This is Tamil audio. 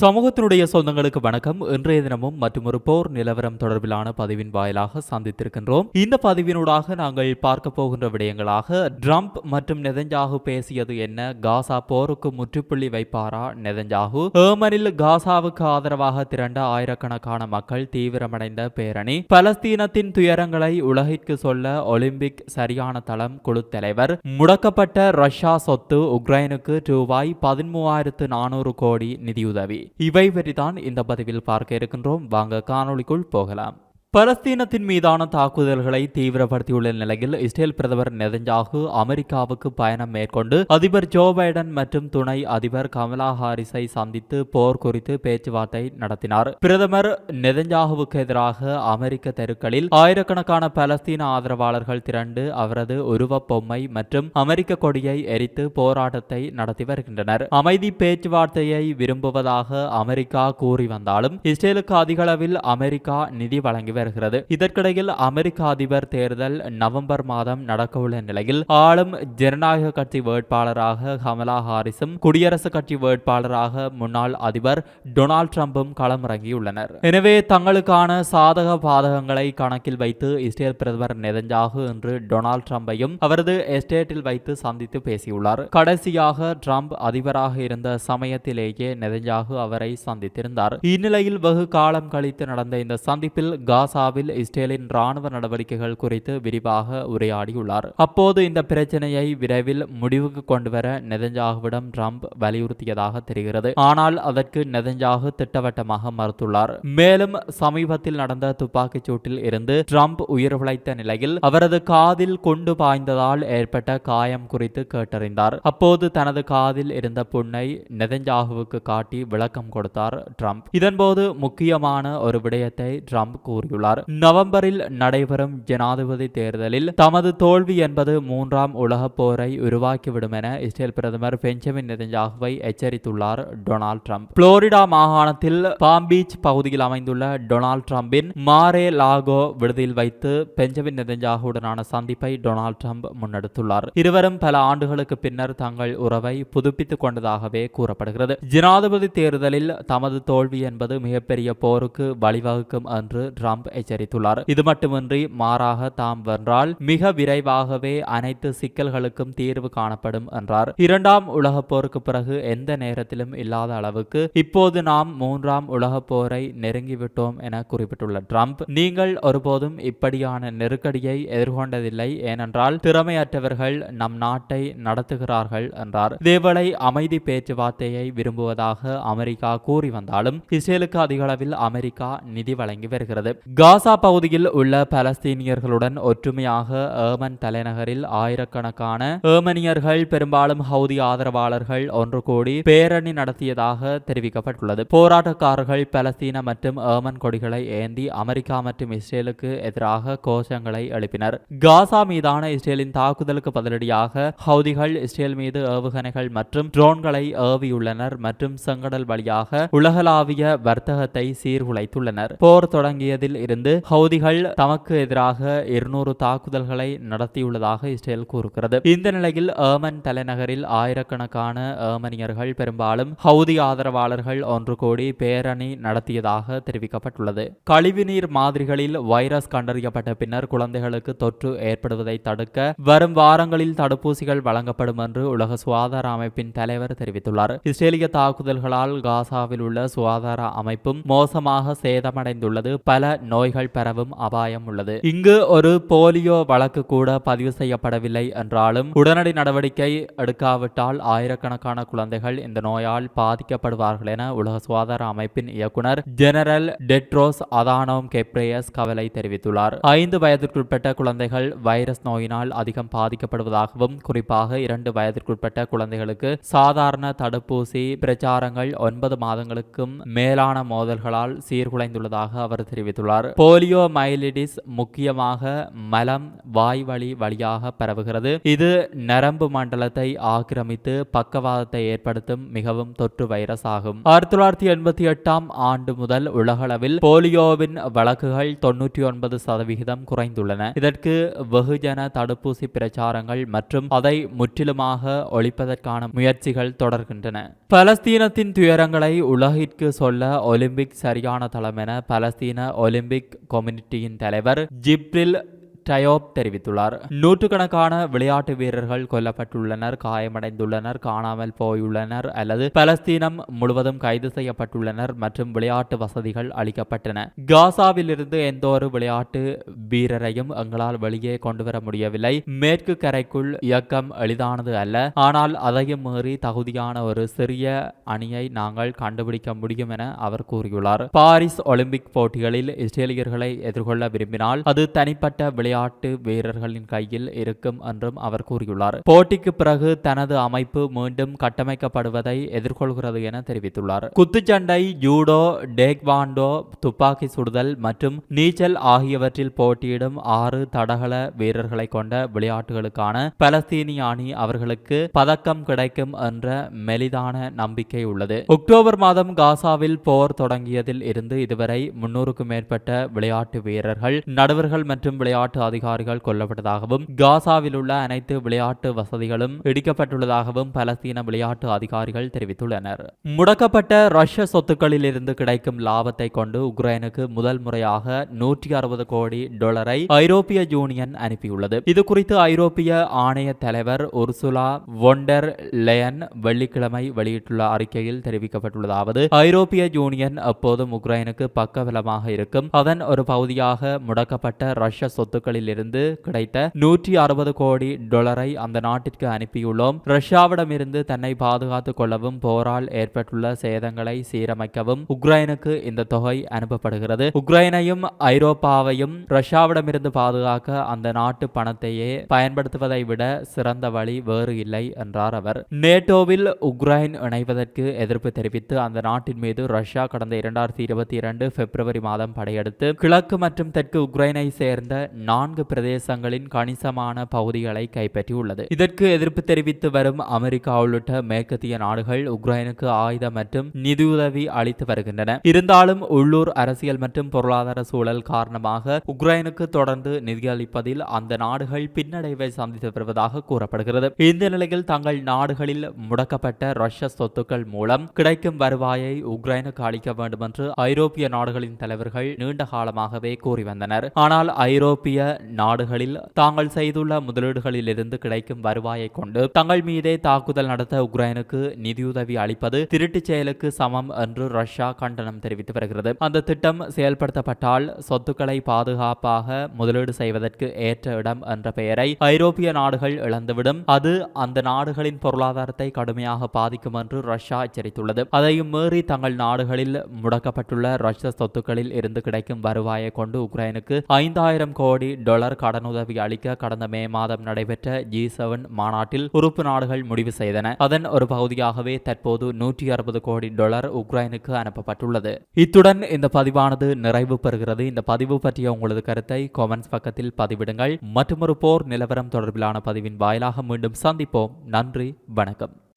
சமூகத்தினுடைய சொந்தங்களுக்கு வணக்கம். இன்றைய தினமும் மற்றும் ஒரு போர் நிலவரம் தொடர்பிலான பதிவின் வாயிலாக சந்தித்திருக்கின்றோம். இந்த பதிவினூடாக நாங்கள் பார்க்க போகின்ற விடயங்களாக ட்ரம்ப் மற்றும் நெதஞ்சாகு பேசியது என்ன? காசா போருக்கு முற்றுப்புள்ளி வைப்பாரா? நெதஞ்சாகு ஏமனில் காசாவுக்கு ஆதரவாக திரண்ட ஆயிரக்கணக்கான மக்கள் தீவிரமடைந்த பேரணி பலஸ்தீனத்தின் துயரங்களை உலகிற்கு சொல்ல ஒலிம்பிக் சரியான தளம் குழு தலைவர் முடக்கப்பட்ட ரஷ்யா சொத்து உக்ரைனுக்கு ரூபாய் பதிமூவாயிரத்து நானூறு கோடி நிதியுதவி. இவை வரிதான் இந்த பதிவில் பார்க்க இருக்கின்றோம். வாங்க காணொளிக்குள் போகலாம். பலஸ்தீனத்தின் மீதான தாக்குதல்களை தீவிரப்படுத்தியுள்ள நிலையில் இஸ்ரேல் பிரதமர் நெதஞ்சாகு அமெரிக்காவுக்கு பயணம் மேற்கொண்டு அதிபர் ஜோ பைடன் மற்றும் துணை அதிபர் கமலா ஹாரிஸை சந்தித்து போர் குறித்து பேச்சுவார்த்தை நடத்தினார். பிரதமர் நெதஞ்சாகுவுக்கு எதிராக அமெரிக்க தெருக்களில் ஆயிரக்கணக்கான பலஸ்தீன ஆதரவாளர்கள் திரண்டு அவரது உருவப் பொம்மை மற்றும் அமெரிக்க கொடியை எரித்து போராட்டத்தை நடத்தி வருகின்றனர். அமைதி பேச்சுவார்த்தையை விரும்புவதாக அமெரிக்கா கூறி வந்தாலும் இஸ்ரேலுக்கு அதிகளவில் அமெரிக்கா நிதி வழங்கி வருகிறது. இதற்கிடையில் அமெரிக்க அதிபர் தேர்தல் நவம்பர் மாதம் நடக்கவுள்ள நிலையில் ஆளும் ஜனநாயக கட்சி வேட்பாளராக கமலா ஹாரிஸும் குடியரசுக் கட்சி வேட்பாளராக முன்னாள் அதிபர் டொனால்ட் ட்ரம்பும் களமிறங்கியுள்ளனர். எனவே தங்களுக்கான சாதக பாதகங்களை கணக்கில் வைத்து இஸ்ரேல் பிரதமர் நெதஞ்சாகு இன்று டொனால்ட் ட்ரம்பையும் அவரது எஸ்டேட்டில் வைத்து சந்தித்து பேசியுள்ளார். கடைசியாக ட்ரம்ப் அதிபராக இருந்த சமயத்திலேயே நெதஞ்சாகு அவரை சந்தித்திருந்தார். இந்நிலையில் வெகு காலம் கழித்து நடந்த இந்த சந்திப்பில் காஸ் காசாவில் இஸ்ரேலின் ராணுவ நடவடிக்கைகள் குறித்து விரிவாக உரையாடியுள்ளார். அப்போது இந்த பிரச்சனையை விரைவில் முடிவுக்கு கொண்டுவர நெதஞ்சாகுவிடம் ட்ரம்ப் வலியுறுத்தியதாக தெரிகிறது. ஆனால் அதற்கு நெதஞ்சாகு திட்டவட்டமாக மறுத்துள்ளார். மேலும் சமீபத்தில் நடந்த துப்பாக்கிச் சூட்டில் இருந்து ட்ரம்ப் உயிர் உழைத்த நிலையில் அவரது காதில் கொண்டு பாய்ந்ததால் ஏற்பட்ட காயம் குறித்து கேட்டறிந்தார். அப்போது தனது காதில் இருந்த புண்ணை நெதஞ்சாகுவுக்கு காட்டி விளக்கம் கொடுத்தார் ட்ரம்ப். இதன்போது முக்கியமான ஒரு விடயத்தை ட்ரம்ப் கூறியுள்ளார். நவம்பரில் நடைபெறும் ஜனாதிபதி தேர்தலில் தமது தோல்வி என்பது மூன்றாம் உலகப் போரை உருவாக்கிவிடும் என இஸ்ரேல் பிரதமர் பெஞ்சமின் நெதஞ்சாகுவை எச்சரித்துள்ளார் டொனால்ட் ட்ரம்ப். புளோரிடா மாகாணத்தில் பாம் பீச் பகுதியில் அமைந்துள்ள டொனால்ட் ட்ரம்பின் மாரே லாகோ விடுதியில் வைத்து பெஞ்சமின் நெதஞ்சாகுவுடனான சந்திப்பை டொனால்ட் ட்ரம்ப் முன்னெடுத்துள்ளார். இருவரும் பல ஆண்டுகளுக்கு பின்னர் தங்கள் உறவை புதுப்பித்துக் கொண்டதாகவே கூறப்படுகிறது. ஜனாதிபதி தேர்தலில் தமது தோல்வி என்பது மிகப்பெரிய போருக்கு வழிவகுக்கும் என்று ட்ரம்ப் எச்சரித்துள்ளார். இது மட்டுமின்றி மாறாக தாம் வென்றால் மிக விரைவாகவே அனைத்து சிக்கல்களுக்கும் தீர்வு காணப்படும் என்றார். இரண்டாம் உலக போருக்கு பிறகு எந்த நேரத்திலும் இல்லாத அளவுக்கு இப்போது நாம் மூன்றாம் உலக போரை நெருங்கிவிட்டோம் என குறிப்பிட்டுள்ள ட்ரம்ப் நீங்கள் ஒருபோதும் இப்படியான நெருக்கடியை எதிர்கொண்டதில்லை. ஏனென்றால் திறமையற்றவர்கள் நம் நாட்டை நடத்துகிறார்கள் என்றார். இதேவேளை அமைதி பேச்சுவார்த்தையை விரும்புவதாக அமெரிக்கா கூறி வந்தாலும் இஸ்ரேலுக்கு அதிக அளவில் அமெரிக்கா நிதி வழங்கி வருகிறது. காசா பகுதியில் உள்ள பலஸ்தீனியர்களுடன் ஒற்றுமையாக ஏமன் தலைநகரில் ஆயிரக்கணக்கான ஏமனியர்கள் பெரும்பாலும் ஹவுதி ஆதரவாளர்கள் ஒன்று கூடி பேரணி நடத்தியதாக தெரிவிக்கப்பட்டுள்ளது. போராட்டக்காரர்கள் பலஸ்தீன மற்றும் ஏமன் கொடிகளை ஏந்தி அமெரிக்கா மற்றும் இஸ்ரேலுக்கு எதிராக கோஷங்களை எழுப்பினர். காசா மீதான இஸ்ரேலின் தாக்குதலுக்கு பதிலடியாக ஹவுதிகள் இஸ்ரேல் மீது ஏவுகணைகள் மற்றும் ட்ரோன்களை ஏவியுள்ளனர் மற்றும் செங்கடல் வழியாக உலகளாவிய வர்த்தகத்தை சீர்குலைத்துள்ளனர். போர் தொடங்கியதில் இருந்து ஹவுதிகள் தமக்கு எதிராக இருநூறு தாக்குதல்களை நடத்தியுள்ளதாக இஸ்ரேல் கூறுகிறது. இந்த நிலையில் ஏமன் தலைநகரில் ஆயிரக்கணக்கான ஏமனியர்கள் பெரும்பாலும் ஹவுதி ஆதரவாளர்கள் ஒன்று கோடி பேரணி நடத்தியதாக தெரிவிக்கப்பட்டுள்ளது. கழிவுநீர் மாதிரிகளில் வைரஸ் கண்டறியப்பட்ட பின்னர் குழந்தைகளுக்கு தொற்று ஏற்படுவதை தடுக்க வரும் வாரங்களில் தடுப்பூசிகள் வழங்கப்படும் என்று உலக சுகாதார அமைப்பின் தலைவர் தெரிவித்துள்ளார். இஸ்ரேலிய தாக்குதல்களால் காசாவில் உள்ள சுகாதார அமைப்பும் மோசமாக சேதமடைந்துள்ளது. பல நோய்கள் பரவும் அபாயம் உள்ளது. இங்கு ஒரு போலியோ வழக்கு கூட பதிவு செய்யப்படவில்லை என்றாலும் உடனடி நடவடிக்கை எடுக்காவிட்டால் ஆயிரக்கணக்கான குழந்தைகள் இந்த நோயால் பாதிக்கப்படுவார்கள் என உலக சுகாதார அமைப்பின் இயக்குனர் ஜெனரல் டெட்ரோஸ் அதானோம் கெப்ரேயஸ் கவலை தெரிவித்துள்ளார். ஐந்து வயதிற்குட்பட்ட குழந்தைகள் வைரஸ் நோயினால் அதிகம் பாதிக்கப்படுவதாகவும் குறிப்பாக இரண்டு வயதிற்குட்பட்ட குழந்தைகளுக்கு சாதாரண தடுப்பூசி பிரச்சாரங்கள் ஒன்பது மாதங்களுக்கும் மேலான மோதல்களால் சீர்குலைந்துள்ளதாக அவர் தெரிவித்துள்ளார். போலியோ மைலிடிஸ் முக்கியமாக மலம் வாய்வழி வழியாக பரவுகிறது. இது நரம்பு மண்டலத்தை ஆக்கிரமித்து பக்கவாதத்தை ஏற்படுத்தும் மிகவும் தொற்று வைரஸ் ஆகும். ஆயிரத்தி தொள்ளாயிரத்தி எண்பத்தி எட்டாம் ஆண்டு முதல் உலகளவில் போலியோவின் வழக்குகள் தொன்னூற்றி ஒன்பது சதவிகிதம் குறைந்துள்ளன. இதற்கு வெகுஜன தடுப்பூசி பிரச்சாரங்கள் மற்றும் அதை முற்றிலுமாக ஒழிப்பதற்கான முயற்சிகள் தொடர்கின்றன. பலஸ்தீனத்தின் துயரங்களை உலகிற்கு சொல்ல ஒலிம்பிக் சரியான தளம் என பலஸ்தீன ஒலிம்பிக் கம்யூனிட்டியின் தலைவர் ஜிப்ரில் டயோப் தெரிவித்துள்ளார். நூற்றுக்கணக்கான விளையாட்டு வீரர்கள் கொல்லப்பட்டுள்ளனர் காயமடைந்துள்ளனர் காணாமல் போயுள்ளனர் அல்லது பலஸ்தீனம் முழுவதும் கைது செய்யப்பட்டுள்ளனர் மற்றும் விளையாட்டு வசதிகள் அளிக்கப்பட்டன. காசாவில் இருந்து எந்த ஒரு விளையாட்டு வீரரையும் எங்களால் வெளியே கொண்டு வர முடியவில்லை. மேற்கு கரைக்குள் இயக்கம் எளிதானது அல்ல. ஆனால் அதையும் மீறி தகுதியான ஒரு சிறிய அணியை நாங்கள் கண்டுபிடிக்க முடியும் என அவர் கூறியுள்ளார். பாரிஸ் ஒலிம்பிக் போட்டிகளில் இஸ்ரேலியர்களை எதிர்கொள்ள விரும்பினால் அது தனிப்பட்ட விளையாட்டு விளையாட்டு வீரர்களின் கையில் இருக்கும் என்றும் அவர் கூறியுள்ளார். போட்டிக்கு பிறகு தனது அமைப்பு மீண்டும் கட்டமைக்கப்படுவதை எதிர்கொள்கிறது என தெரிவித்துள்ளார். குத்துச்சண்டை ஜூடோ டேக்வாண்டோ துப்பாக்கி சுடுதல் மற்றும் நீச்சல் ஆகியவற்றில் போட்டியிடும் ஆறு தடகள வீரர்களை கொண்ட விளையாட்டுகளுக்கான பலஸ்தீனிய அணி அவர்களுக்கு பதக்கம் கிடைக்கும் என்ற மெலிதான நம்பிக்கை உள்ளது. அக்டோபர் மாதம் காசாவில் போர் தொடங்கியதில் இருந்து இதுவரை முன்னூறுக்கும் மேற்பட்ட விளையாட்டு வீரர்கள் நடுவர்கள் மற்றும் விளையாட்டு அதிகாரிகள் கொல்லப்பட்டதாகவும் காசாவில் உள்ள அனைத்து விளையாட்டு வசதிகளும் இடிக்கப்பட்டுள்ளதாகவும் பலஸ்தீன விளையாட்டு அதிகாரிகள் தெரிவித்துள்ளனர். முடக்கப்பட்ட ரஷ்ய சொத்துக்களில் இருந்து கிடைக்கும் லாபத்தை கொண்டு உக்ரைனுக்கு முதல் முறையாக நூற்றி அறுபது கோடி டாலரை ஐரோப்பிய யூனியன் அனுப்பியுள்ளது. இது குறித்து ஐரோப்பிய ஆணைய தலைவர் உர்சுலா வொண்டர் லெயன் வெள்ளிக்கிழமை வெளியிட்டுள்ள அறிக்கையில் தெரிவிக்கப்பட்டுள்ளதாவது ஐரோப்பிய யூனியன் அப்போதும் உக்ரைனுக்கு பக்கபலமாக இருக்கும். அதன் ஒரு பகுதியாக முடக்கப்பட்ட ரஷ்ய சொத்துக்களில் நாடுகளிலிருந்து கிடைத்த நூற்றி அறுபது கோடி டாலரை அந்த நாட்டிற்கு அனுப்பியுள்ளோம். ரஷ்யாவிடமிருந்து தன்னை பாதுகாத்துக் கொள்ளவும் போரால் ஏற்பட்டுள்ள சேதங்களை சீரமைக்கவும் உக்ரைனுக்கு இந்த தொகை அனுப்பப்படுகிறது. உக்ரைனையும் ஐரோப்பாவையும் ரஷ்யாவிடமிருந்து பாதுகாக்க அந்த நாட்டு பணத்தையே பயன்படுத்துவதை விட சிறந்த வழி வேறு இல்லை என்றார் அவர். நேட்டோவில் உக்ரைன் இணைவதற்கு எதிர்ப்பு தெரிவித்து அந்த நாட்டின் மீது ரஷ்யா கடந்த இரண்டாயிரத்தி இருபத்தி இரண்டு பிப்ரவரி மாதம் படையெடுத்து கிழக்கு மற்றும் தெற்கு உக்ரைனை சேர்ந்த நான்கு பிரதேசங்களின் கணிசமான பகுதிகளை கைப்பற்றியுள்ளது. இதற்கு எதிர்ப்பு தெரிவித்து வரும் அமெரிக்கா உள்ளிட்ட மேற்கத்திய நாடுகள் உக்ரைனுக்கு ஆயுத மற்றும் நிதியுதவி அளித்து வருகின்றன. இருந்தாலும் உள்ளூர் அரசியல் மற்றும் பொருளாதார சூழல் காரணமாக உக்ரைனுக்கு தொடர்ந்து நிதியளிப்பதில் அந்த நாடுகள் பின்னடைவை சந்தித்து வருவதாக கூறப்படுகிறது. இந்த நிலையில் தங்கள் நாடுகளில் முடக்கப்பட்ட ரஷ்ய சொத்துக்கள் மூலம் கிடைக்கும் வருவாயை உக்ரைனுக்கு அளிக்க வேண்டும் என்று ஐரோப்பிய நாடுகளின் தலைவர்கள் நீண்ட காலமாகவே கூறி வந்தனர். ஆனால் ஐரோப்பிய நாடுகளில் தாங்கள் செய்துள்ள முதலீடுகளிலிருந்து கிடைக்கும் வருவாயை கொண்டு தங்கள் மீதே தாக்குதல் நடத்த உக்ரைனுக்கு நிதியுதவி அளிப்பது திருட்டுச் செயலுக்கு சமம் என்று ரஷ்யா கண்டனம் தெரிவித்து வருகிறது. அந்த திட்டம் செயல்படுத்தப்பட்டால் சொத்துக்களை பாதுகாப்பாக முதலீடு செய்வதற்கு ஏற்ற இடம் என்ற பெயரை ஐரோப்பிய நாடுகள் இழந்துவிடும். அது அந்த நாடுகளின் பொருளாதாரத்தை கடுமையாக பாதிக்கும் என்று ரஷ்யா எச்சரித்துள்ளது. அதையும் மீறி தங்கள் நாடுகளில் முடக்கப்பட்டுள்ள ரஷ்ய சொத்துக்களில் இருந்து கிடைக்கும் வருவாயை கொண்டு உக்ரைனுக்கு ஐந்தாயிரம் கோடி டாலர் கடனுதவி அளிக்க கடந்த மே மாதம் நடைபெற்ற ஜி செவன் மாநாட்டில் உறுப்பு நாடுகள் முடிவு செய்தன. அதன் ஒரு பகுதியாகவே தற்போது நூற்றி அறுபது கோடி டாலர் உக்ரைனுக்கு அனுப்பப்பட்டுள்ளது. இத்துடன் இந்த பதிவானது நிறைவு பெறுகிறது. இந்த பதிவு பற்றிய உங்களது கருத்தை கொமெண்ட்ஸ் பக்கத்தில் பதிவிடுங்கள். மற்றொரு போர் நிலவரம் தொடர்பிலான பதிவின் வாயிலாக மீண்டும் சந்திப்போம். நன்றி வணக்கம்.